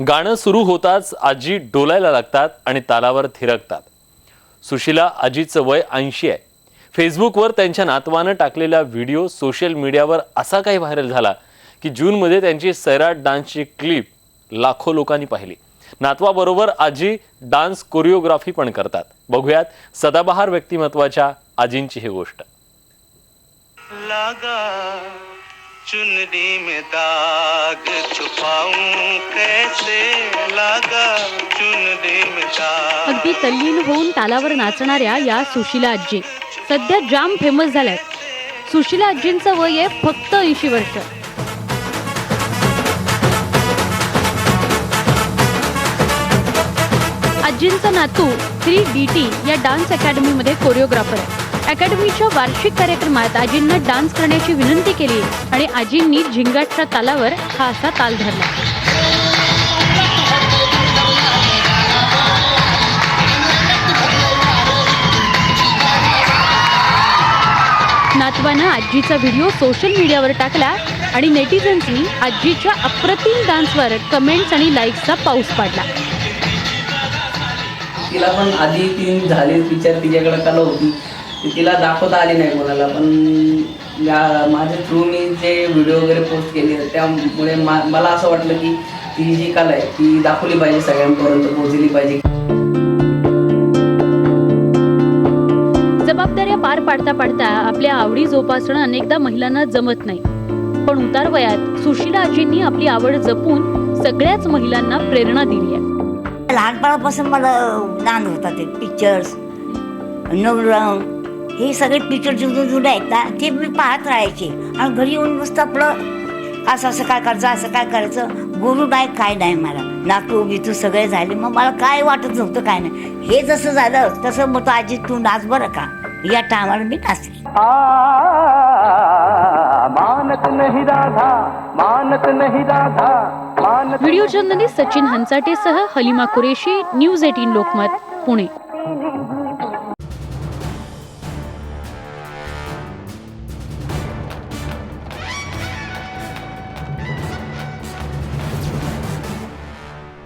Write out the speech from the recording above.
गाणं सुरू होताच आजी डोलायला लागतात आणि तालावर थिरकतात. सुशीला आजीचं वय ऐंशी आहे. फेसबुकवर त्यांच्या नातवानं टाकलेला व्हिडिओ सोशल मीडियावर असा काही व्हायरल झाला की जूनमध्ये त्यांची सैराट डान्सची क्लिप लाखो लोकांनी पाहिली. नातवाबरोबर आजी डान्स कोरिओग्राफी पण करतात. बघूयात सदाबहार व्यक्तिमत्वाच्या आजींची ही गोष्ट. लागा चुनरी में दाग अगदी तल्लीन होऊन तालावर नाचणाऱ्या या सुशीला आजी. सध्या जाम फेमस झाल्यात. सुशीला आजींचं वय आहे फक्त ऐंशी वर्ष. आजींचा नातू थ्री डी टी या डान्स अकॅडमीमध्ये कोरिओग्राफर आहे. अकॅडमीच्या वार्षिक कार्यक्रमात आजींना डान्स करण्याची विनंती केली आणि आजींनी झिंगाटच्या तालावर हा असा ताल धरला. नातवानं आजीचा व्हिडिओ सोशल मीडियावर टाकला आणि नेटिझन्सनी आजीच्या अप्रतिम डान्सवर कमेंट्स आणि लाईक्सचा पाऊस पाडला. तिला पण आधी तीन झाले पिक्चर तिच्याकडे कला होती. तिला दाखवता आली नाही कोणाला पण या माझ्या थ्रू मी जे व्हिडिओ वगैरे पोस्ट केले त्यामुळे मा मला असं वाटलं की ती जी कला आहे ती दाखवली पाहिजे सगळ्यांपर्यंत पोहोचली पाहिजे. जबाबदाऱ्या पार पाडता पाडता आपल्या आवडी जोपासणं अनेकदा महिलांना जमत नाही. पण उतार वयात सुशीला आजींनी आपली आवड जपून सगळ्याच महिलांना प्रेरणा दिली आहे. लहानपणापासून मला नांद होता ते पिक्चर्स नवरंग हे सगळे पिक्चर जुने जुने आहेत ना ते मी पाहत राहायचे. आणि घरी येऊन नुसतं आपलं असं असं काय करायचं असं काय करायचं? गुरु नाही काय नाही मला. नातू बितू सगळे झाले. मग मला काय वाटत नव्हतं काय नाही. हे जसं झालं तसं मग आजी तू नाच बरं का? या टायमाला मी नाचली. मानत नहीं राधा मानत नहीं राधा मानत व्हिडिओ जर्नलिस्ट सचिन हंचाटेसह हलिमा कुरेशी न्यूज एटीन लोकमत पुणे.